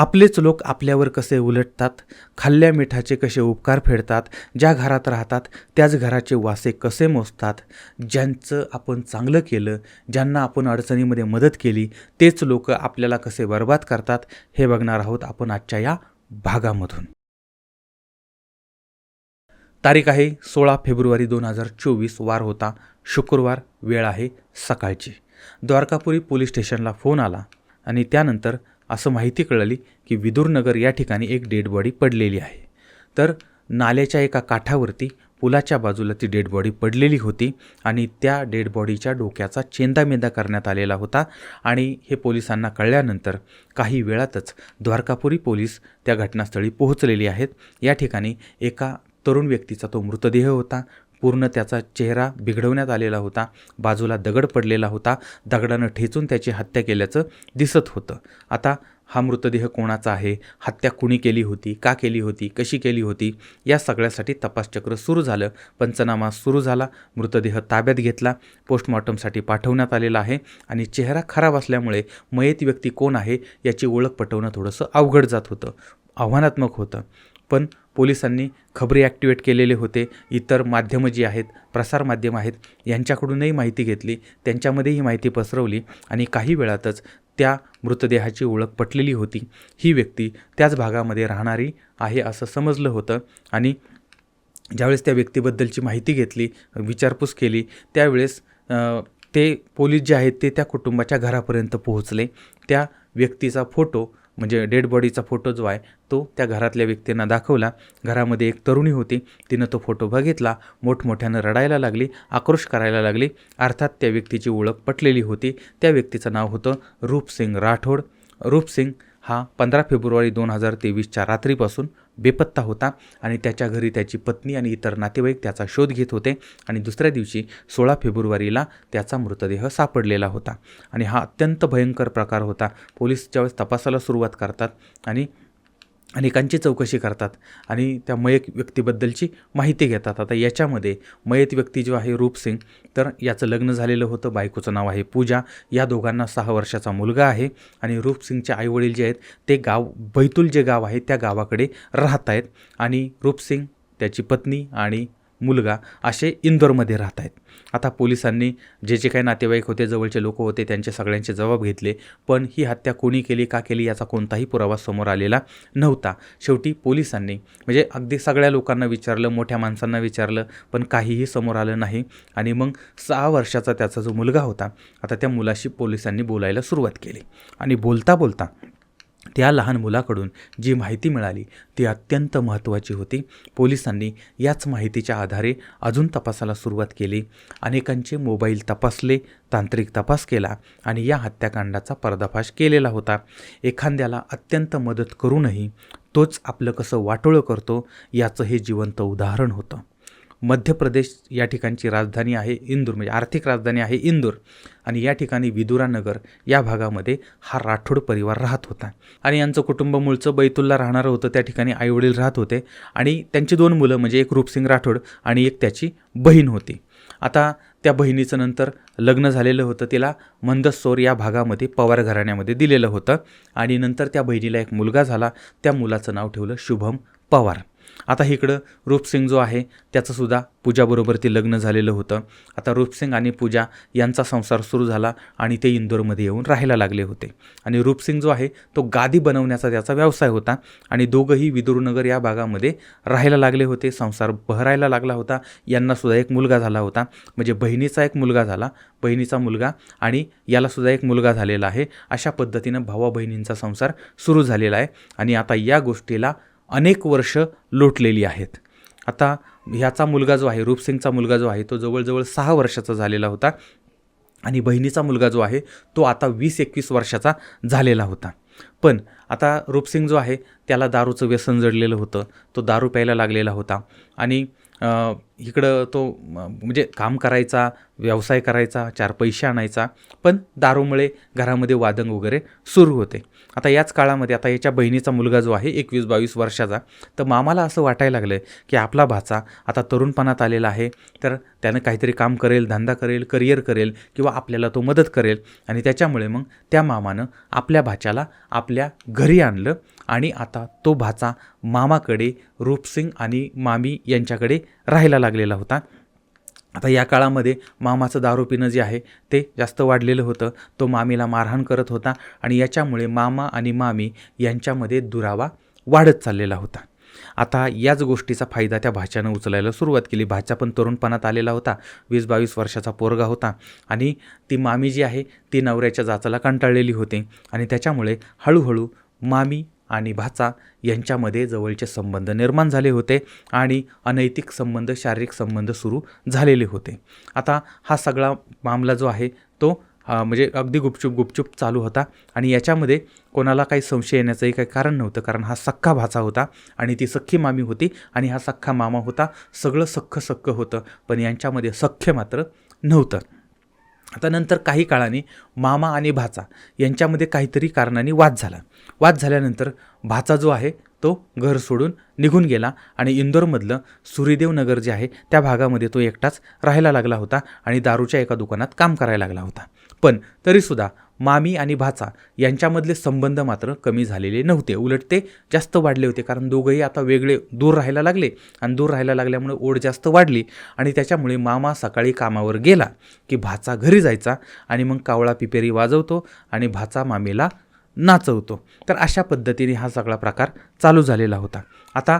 आपलेच लोक आपल्यावर कसे उलटतात खाल्ल्या मिठाचे कसे उपकार फेडतात ज्या घरात राहतात त्याच घराचे वासे कसे मोजतात ज्यांचं आपण चांगलं केलं ज्यांना आपण अडचणीमध्ये मदत केली तेच लोक आपल्याला कसे बर्बाद करतात हे बघणार आहोत आपण आजच्या या भागामधून. तारीख आहे सोळा फेब्रुवारी दोन हजार चोवीस वार होता शुक्रवार वेळ आहे सकाळची. द्वारकापुरी पोलीस स्टेशनला फोन आला आणि त्यानंतर असं माहिती कळली की विदुरनगर या ठिकाणी एक डेड बॉडी पडलेली आहे. तर नाल्याच्या एका काठावरती पुलाच्या बाजूला ती डेड बॉडी पडलेली होती आणि त्या डेड बॉडीच्या डोक्याचा चेंदामेंदा करण्यात आलेला होता आणि हे पोलिसांना कळल्यानंतर काही वेळातच द्वारकापुरी पोलीस त्या घटनास्थळी पोहोचलेली आहेत. या ठिकाणी एका तरुण व्यक्तीचा तो मृतदेह होता. पूर्ण त्याचा चेहरा बिघडवण्यात आलेला होता बाजूला दगड पडलेला होता दगडानं ठेचून त्याची हत्या केल्याचं दिसत होतं. आता हा मृतदेह कोणाचा आहे? हत्या कुणी केली होती? का केली होती? कशी केली होती? या सगळ्यासाठी तपासचक्र सुरू झालं. पंचनामा सुरू झाला. मृतदेह ताब्यात घेतला. पोस्टमॉर्टमसाठी पाठवण्यात आलेला आहे आणि चेहरा खराब असल्यामुळे मयत व्यक्ती कोण आहे याची ओळख पटवणं थोडंसं अवघड जात होतं आव्हानात्मक होतं. पण पोलिसांनी खबरी ॲक्टिवेट केलेले होते. इतर माध्यमं जी आहेत प्रसारमाध्यम आहेत यांच्याकडूनही माहिती घेतली. त्यांच्यामध्ये ही माहिती पसरवली आणि काही वेळातच त्या मृतदेहाची ओळख पटलेली होती. ही व्यक्ती त्याच भागामध्ये राहणारी आहे असं समजलं होतं आणि ज्यावेळेस त्या व्यक्तीबद्दलची माहिती घेतली विचारपूस केली त्यावेळेस ते पोलीस जे आहेत ते त्या कुटुंबाच्या घरापर्यंत पोहोचले. त्या व्यक्तीचा फोटो म्हणजे डेड बॉडीचा फोटो जो आहे तो त्या घरातल्या व्यक्तींना दाखवला. घरामध्ये एक तरुणी होती. तिनं तो फोटो बघितला. मोठमोठ्यानं रडायला लागली आक्रोश करायला लागली. अर्थात त्या व्यक्तीची ओळख पटलेली होती. त्या व्यक्तीचं नाव होतं रूपसिंग राठोड. रूपसिंग हा पंधरा फेब्रुवारी दोन हजार तेवीसच्या रात्रीपासून बेपत्ता होता आणि त्याच्या घरी त्याची पत्नी आणि इतर नातेवाईक त्याचा शोध घेत होते आणि दुसऱ्या दिवशी सोळा फेब्रुवारीला त्याचा मृतदेह सापडलेला होता. आणि हा अत्यंत भयंकर प्रकार होता. पोलीस ज्यावेळेस तपासाला सुरुवात करतात आणि अनेकांची चौकशी करतात आणि त्या मयत व्यक्तीबद्दलची माहिती घेतात. आता याच्यामध्ये मयत व्यक्ती जो आहे रूपसिंग तर याचं लग्न झालेलं होतं बायकोचं नाव आहे पूजा. या दोघांना सहा वर्षाचा मुलगा आहे आणि रूपसिंगचे आईवडील जे आहेत ते गाव बैतूल जे गाव आहे त्या गावाकडे राहत आहेत. आणि रूपसिंग त्याची पत्नी आणि मुलगा असे इंदोरमध्ये राहत आहेत आता पोलिसांनी जे जे काही नातेवाईक होते जवळचे लोक होते त्यांचे सगळ्यांचे जबाब घेतले पण ही हत्या कोणी केली का केली याचा कोणताही पुरावा समोर आलेला नव्हता. शेवटी पोलिसांनी म्हणजे अगदी सगळ्या लोकांना विचारलं मोठ्या माणसांना विचारलं पण काहीही समोर आलं नाही. आणि मग सहा वर्षाचा त्याचा जो मुलगा होता आता त्या मुलाशी पोलिसांनी बोलायला सुरुवात केली. आणि बोलता बोलता त्या लहान मुलाकडून जी माहिती मिळाली ती अत्यंत महत्त्वाची होती. पोलिसांनी याच माहितीच्या आधारे अजून तपासाला सुरुवात केली. अनेकांचे मोबाईल तपासले तांत्रिक तपास केला आणि या हत्याकांडाचा पर्दाफाश केलेला होता. एखाद्याला अत्यंत मदत करूनही तोच आपलं कसं वाटोळं करतो याचं हे जिवंत उदाहरण होतं. मध्य प्रदेश या ठिकाणची राजधानी आहे इंदूर म्हणजे आर्थिक राजधानी आहे इंदूर. आणि या ठिकाणी विदुरानगर या भागामध्ये हा राठोड परिवार राहत होता. आणि यांचं कुटुंब मूळचं बैतुलला राहणारं होतं त्या ठिकाणी आईवडील राहत होते. आणि त्यांची दोन मुलं म्हणजे एक रूपसिंग राठोड आणि एक त्याची बहीण होती. आता त्या बहिणीचं नंतर लग्न झालेलं होतं तिला मंदसोर या भागामध्ये पवार घराण्यामध्ये दिलेलं होतं. आणि नंतर त्या बहिणीला एक मुलगा झाला त्या मुलाचं नाव ठेवलं शुभम पवार. आता इकडं रूपसिंग जो आहे त्याचंसुद्धा पूजाबरोबर ते लग्न झालेलं होतं. आता रूपसिंग आणि पूजा यांचा संसार सुरू झाला आणि ते इंदोरमध्ये येऊन राहायला लागले होते. आणि रूपसिंग जो आहे तो गादी बनवण्याचा त्याचा व्यवसाय होता आणि दोघंही विदुरनगर या भागामध्ये राहायला लागले होते संसार बहरायला लागला होता. यांनासुद्धा एक मुलगा झाला होता. म्हणजे बहिणीचा एक मुलगा झाला बहिणीचा मुलगा आणि यालासुद्धा एक मुलगा झालेला आहे. अशा पद्धतीनं भावा बहिणींचा संसार सुरू झालेला आहे. आणि आता या गोष्टीला अनेक वर्ष लोटलेली आहेत. आता ह्याचा मुलगा जो आहे रूपसिंगचा मुलगा जो आहे तो जवळजवळ सहा वर्षाचा झालेला होता आणि बहिणीचा मुलगा जो आहे तो आता वीस एकवीस वर्षाचा झालेला होता. पण आता रूपसिंग जो आहे त्याला दारूचं व्यसन जडलेलं होतं तो दारू प्यायला लागलेला होता आणि इकडं तो म्हणजे काम करायचा व्यवसाय करायचा चार पैसे आणायचा पण दारूमुळे घरामध्ये वादंग वगैरे सुरू होते. आता याच काळामध्ये आता याच्या बहिणीचा मुलगा जो आहे एकवीस बावीस वर्षाचा तर मामाला असं वाटायला लागलं की आपला भाचा आता तरुणपणात आलेला आहे तर त्यानं काहीतरी काम करेल धंदा करेल करिअर करेल किंवा आपल्याला तो मदत करेल. आणि त्याच्यामुळे मग त्या मामानं आपल्या भाच्याला आपल्या घरी आणलं आणि आता तो भाचा मामाकडे रूपसिंग आणि मामी यांच्याकडे राहायला लागलेला होता. आता या काळामध्ये मामाचं दारू पिणं जे आहे ते जास्त वाढलेलं होतं. तो मामीला मारहाण करत होता आणि याच्यामुळे मामा आणि मामी यांच्यामध्ये दुरावा वाढत चाललेला होता. आता याच गोष्टीचा फायदा त्या भाच्यानं उचलायला सुरुवात केली. भाच्या पण तरुणपणात आलेला होता. वीस बावीस वर्षाचा पोरगा होता आणि ती मामी जी आहे ती नवऱ्याच्या जाचाला कंटाळलेली होती आणि त्याच्यामुळे हळूहळू मामी आणि भाचा यांच्यामध्ये जवळचे संबंध निर्माण झाले होते आणि अनैतिक संबंध शारीरिक संबंध सुरू झालेले होते. आता हा सगळा मामला जो आहे तो म्हणजे अगदी गुपचूप गुपचूप चालू होता आणि याच्यामध्ये कोणाला काही संशय येण्याचंही काही कारण नव्हतं कारण हा सख्खा भाचा होता आणि ती सख्खी मामी होती आणि हा सख्खा मामा होता. सगळं सख्ख सख्ख होतं पण यांच्यामध्ये सख्य मात्र नव्हतं. आता नंतर काही काळाने मामा आणि भाचा यांच्यामध्ये काहीतरी कारणाने वाद झाला. वाद झाल्यानंतर भाचा जो आहे तो घर सोडून निघून गेला आणि इंदोरमधलं सूर्यदेवनगर जे आहे त्या भागामध्ये तो एकटाच राहायला लागला होता आणि दारूच्या एका दुकानात काम करायला लागला होता. पण तरीसुद्धा मामी आणि भाचा यांच्यामधले संबंध मात्र कमी झालेले नव्हते. उलट ते जास्त वाढले होते कारण दोघंही आता वेगळे दूर राहायला लागले आणि दूर राहायला लागल्यामुळे ओढ जास्त वाढली आणि त्याच्यामुळे मामा सकाळी कामावर गेला की भाचा घरी जायचा आणि मग कावळा पिपेरी वाजवतो आणि भाचा मामीला नाचवतो. तर अशा पद्धतीने हा सगळा प्रकार चालू झालेला होता. आता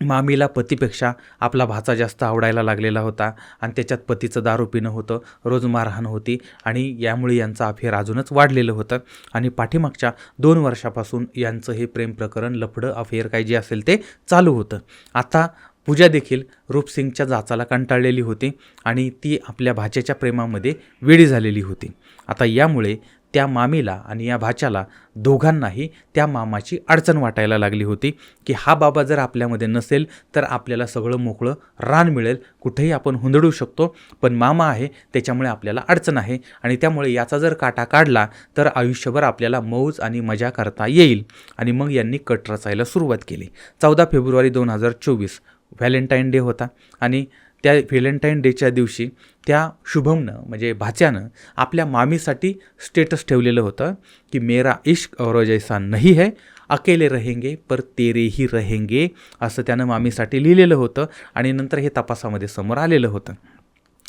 मामीला पतीपेक्षा आपला भाचा जास्त आवडायला लागलेला होता आणि त्याच्यात पतीचं दारू पिणं होतं रोज मारहाण होती आणि यामुळे यांचं अफेअर अजूनच वाढलेलं होतं. आणि पाठीमागच्या दोन वर्षापासून यांचं हे प्रेम प्रकरण लफडं अफेअर काय जे असेल ते चालू होतं. आता पूजा देखील रूपसिंगच्या जाचाला कंटाळलेली होती आणि ती आपल्या भाच्याच्या प्रेमामध्ये वेळी झालेली होती. आता यामुळे त्या मामीला आणि या भाच्याला दोघांनाही त्या मामाची अडचण वाटायला लागली होती की हा बाबा जर आपल्यामध्ये नसेल तर आपल्याला सगळं मोकळं रान मिळेल कुठेही आपण हुंदडू शकतो पण मामा आहे त्याच्यामुळे आपल्याला अडचण आहे आणि त्यामुळे याचा जर काटा काढला तर आयुष्यभर आपल्याला मौज आणि मजा करता येईल. आणि मग यांनी कट रचायला सुरुवात केली. चौदा फेब्रुवारी दोन हजार चोवीस व्हॅलेंटाईन डे होता आणि त्या व्हॅलेंटाईन डेच्या दिवशी त्या शुभमनं म्हणजे भाच्यानं आपल्या मामीसाठी स्टेटस ठेवलेलं होतं की मेरा इश्क और जैसा नहीं है अकेले रहेंगे पर तेरेही रहेंगे असं त्यानं मामीसाठी लिहिलेलं होतं आणि नंतर हे तपासामध्ये समोर आलेलं होतं.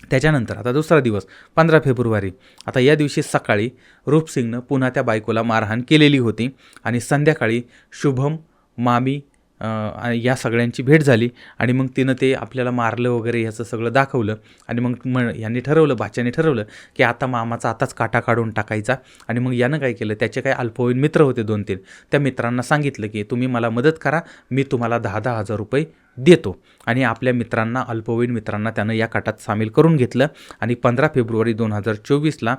त्याच्यानंतर आता दुसरा दिवस पंधरा फेब्रुवारी. आता या दिवशी सकाळी रूपसिंगनं पुन्हा त्या बायकोला मारहाण केलेली होती आणि संध्याकाळी शुभम मामी या सगळ्यांची भेट झाली आणि मग तिनं ते आपल्याला मारलं वगैरे ह्याचं सगळं दाखवलं. आणि मग म यांनी ठरवलं भाच्याने ठरवलं की आता मामाचा आताच काटा काढून टाकायचा. आणि मग यानं काय केलं त्याचे काही अल्पवयीन मित्र होते दोन तीन. त्या मित्रांना सांगितलं की तुम्ही मला मदत करा मी तुम्हाला दहा दहा हजार रुपये देतो. आणि आपल्या मित्रांना अल्पवयीन मित्रांना त्यानं या काटात सामील करून घेतलं. आणि पंधरा फेब्रुवारी दोन हजार चोवीसला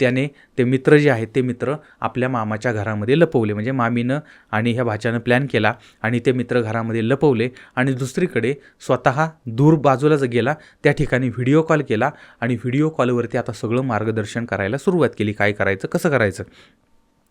त्याने ते मित्र जे आहेत ते मित्र आपल्या मामाच्या घरामध्ये लपवले. म्हणजे मामीनं आणि ह्या भाच्यानं प्लॅन केला आणि ते मित्र घरामध्ये लपवले आणि दुसरीकडे स्वतः दूर बाजूलाच गेला. त्या ठिकाणी व्हिडिओ कॉल केला आणि व्हिडिओ कॉलवरती आता सगळं मार्गदर्शन करायला सुरुवात केली. काय करायचं कसं करायचं?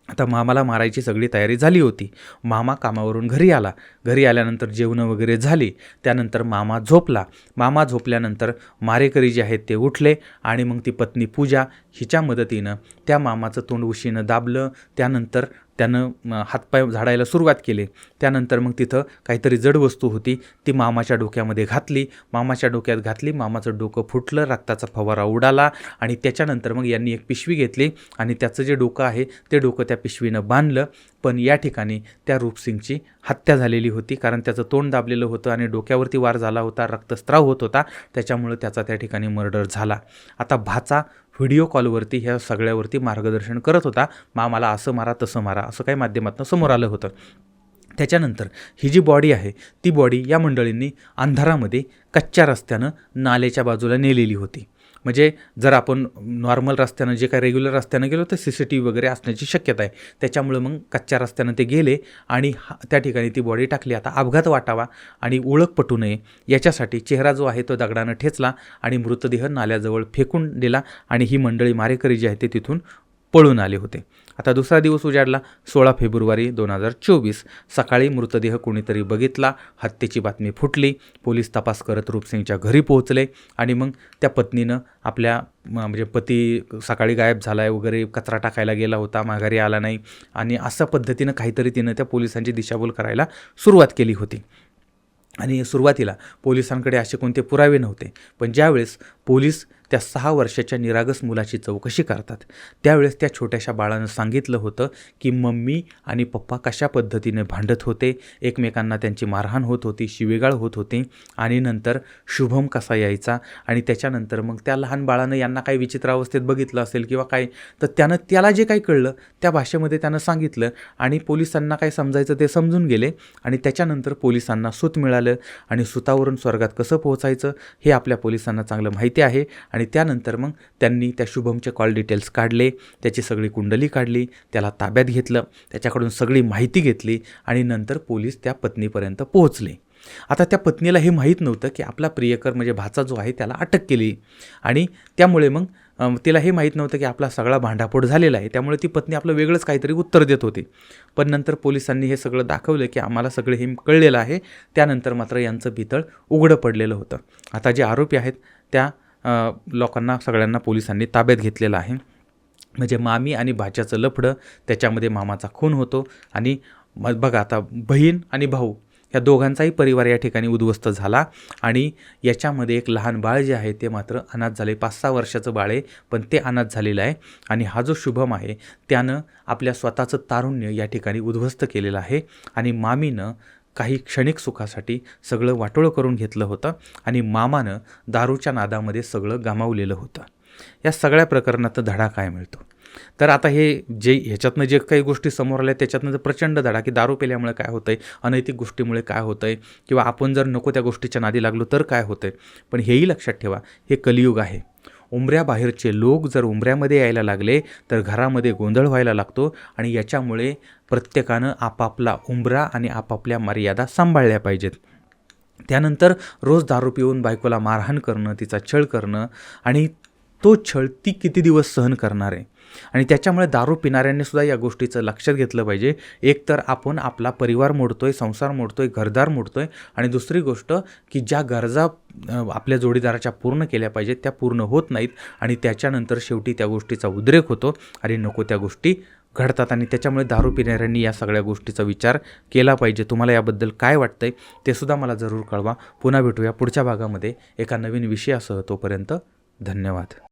आता मामाला मारायची सगळी तयारी झाली होती. मामा कामावरून घरी आला. घरी आल्यानंतर जेवणं वगैरे झाली. त्यानंतर मामा झोपला. मामा झोपल्यानंतर मारेकरी जे आहेत ते उठले आणि मग ती पत्नी पूजा हिच्या मदतीनं त्या मामाचं तोंड उशीनं दाबलं. त्यानंतर त्यानं हातपाय झाडायला सुरुवात केली. त्यानंतर मग तिथं काहीतरी जड वस्तू होती ती मामाच्या डोक्यामध्ये घातली. मामाच्या डोक्यात घातली मामाचं डोकं फुटलं रक्ताचा फवारा उडाला आणि त्याच्यानंतर मग यांनी एक पिशवी घेतली आणि त्याचं जे डोकं आहे ते डोकं त्या पिशवीनं बांधलं. पण या ठिकाणी त्या रूपसिंगची हत्या झालेली होती कारण त्याचं तोंड दाबलेलं होतं आणि डोक्यावरती वार झाला होता रक्तस्राव होत होता. त्याच्यामुळं त्याचा त्या ठिकाणी मर्डर झाला. आता भाचा व्हिडिओ कॉलवरती ह्या सगळ्यावरती मार्गदर्शन करत होता. मामाला असं मारा तसं मारा असं काही माध्यमातून समोर आलं होतं. त्याच्यानंतर ही जी बॉडी आहे ती बॉडी या मंडळींनी अंधारामध्ये कच्च्या रस्त्यानं नाल्याच्या बाजूला नेलेली होती. म्हणजे जर आपण नॉर्मल रस्त्यानं जे काय रेग्युलर रस्त्यानं गेलो तर सी सी टी व्ही वगैरे असण्याची शक्यता आहे. त्याच्यामुळं मग कच्च्या रस्त्यानं ते गेले आणि हा- त्या ठिकाणी ती बॉडी टाकली. आता अपघात वाटावा आणि ओळख पटू नये याच्यासाठी चेहरा जो आहे तो दगडानं ठेचला आणि मृतदेह नाल्याजवळ फेकून दिला आणि ही मंडळी मारेकरी जी आहे ते तिथून पळून आले होते. आता दुसरा दिवस उजाडला. सोळा फेब्रुवारी दोन हजार चोवीस. सकाळी मृतदेह कोणीतरी बघितला. हत्येची बातमी फुटली. पोलीस तपास करत रूपसिंगच्या घरी पोहोचले. आणि मग त्या पत्नीनं आपल्या म्हणजे पती सकाळी गायब झाला आहे वगैरे कचरा टाकायला गेला होता माघारी आला नाही. आणि अशा पद्धतीनं काहीतरी तिनं त्या पोलिसांची दिशाभूल करायला सुरुवात केली होती. आणि सुरुवातीला पोलिसांकडे असे कोणते पुरावे नव्हते. पण ज्यावेळेस पोलीस त्या सहा वर्षाच्या निरागस मुलाची चौकशी करतात. त्यावेळेस त्या छोट्याशा बाळानं सांगितलं होतं की मम्मी आणि पप्पा कशा पद्धतीने भांडत होते? एकमेकांना त्यांची मारहाण होत होती शिवेगाळ होत होती आणि नंतर शुभम कसा यायचा? आणि त्याच्यानंतर मग त्या लहान बाळानं यांना काही विचित्र अवस्थेत बघितलं असेल किंवा काय? तर त्यानं त्याला जे काही कळलं त्या भाषेमध्ये त्यानं सांगितलं आणि पोलिसांना काय समजायचं ते समजून गेले आणि त्याच्यानंतर पोलिसांना सूत मिळालं आणि सुतावरून स्वर्गात कसं पोहोचायचं हे आपल्या पोलिसांना चांगलं माहिती आहे आणि त्यानंतर मग त्यांनी त्या शुभमचे कॉल डिटेल्स काढले त्याची सगळी कुंडली काढली त्याला ताब्यात घेतलं त्याच्याकडून सगळी माहिती घेतली आणि नंतर पोलीस त्या पत्नीपर्यंत पोहोचले. आता त्या पत्नीला हे माहीत नव्हतं की आपला प्रियकर म्हणजे भाचा जो आहे त्याला अटक केली. आणि त्यामुळे मग तिला हे माहीत नव्हतं की आपला सगळा भांडाफोड झालेला आहे. त्यामुळे ती पत्नी आपलं वेगळंच काहीतरी उत्तर देत होती. पण नंतर पोलिसांनी हे सगळं दाखवलं की आम्हाला सगळं हे कळलेलं आहे. त्यानंतर मात्र यांचं भितळ उघडं पडलेलं होतं. आता जे आरोपी आहेत त्या लोकांना सगळ्यांना पोलिसांनी ताब्यात घेतलेलं आहे. म्हणजे मामी आणि भाच्याचं लफडं त्याच्यामध्ये मामाचा खून होतो आणि मग बघा आता बहीण आणि भाऊ या दोघांचाही परिवार या ठिकाणी उद्ध्वस्त झाला आणि याच्यामध्ये एक लहान बाळ जे आहे ते मात्र अनाथ झाले. पाच सहा वर्षाचं बाळ आहे पण ते अनाथ झालेलं आहे आणि हा जो शुभम आहे त्यानं आपल्या स्वतःचं तारुण्य या ठिकाणी उद्ध्वस्त केलेलं आहे आणि मामीनं काही क्षणिक सुखासाठी सगळं वाटोळं करून घेतलं होतं आणि मामानं दारूच्या नादामध्ये सगळं गमावलेलं होतं. या सगळ्या प्रकरणात धडा काय मिळतो? तर आता हे जे ह्याच्यातनं जे काही गोष्टी समोर आल्या त्याच्यातनं जर प्रचंड धडा की दारू पेल्यामुळे काय होतं आहे अनैतिक गोष्टीमुळे काय होतं आहे किंवा आपण जर नको त्या गोष्टीच्या नादी लागलो तर काय होतं आहे पण हेही लक्षात ठेवा हे कलियुग आहे. उंबऱ्याबाहेरचे लोक जर उंबऱ्यामध्ये यायला लागले तर घरामध्ये गोंधळ व्हायला लागतो आणि याच्यामुळे प्रत्येकानं आपापला उंबरा आणि आपापल्या मर्यादा सांभाळल्या पाहिजेत. त्यानंतर रोज दारू पिऊन बायकोला मारहाण करणं तिचा छळ करणं आणि तो छळ ती किती दिवस सहन करणार आहे? आणि त्याच्यामुळे दारू पिणाऱ्यांनी सुद्धा या गोष्टीचं लक्षात घेतलं पाहिजे. एक तर आपण आपला परिवार मोडतोय संसार मोडतोय घरदार मोडतोय आणि दुसरी गोष्ट की ज्या गरजा आपल्या जोडीदाराच्या पूर्ण केल्या पाहिजेत त्या पूर्ण होत नाहीत आणि त्याच्यानंतर शेवटी त्या गोष्टीचा उद्रेक होतो आणि नको त्या गोष्टी घडतात आणि त्याच्यामुळे दारू पिणाऱ्यांनी या सगळ्या गोष्टीचा विचार केला पाहिजे. तुम्हाला याबद्दल काय वाटतंय ते सुद्धा मला जरूर कळवा. पुन्हा भेटूया पुढच्या भागामध्ये एका नवीन विषयासह तोपर्यंत धन्यवाद.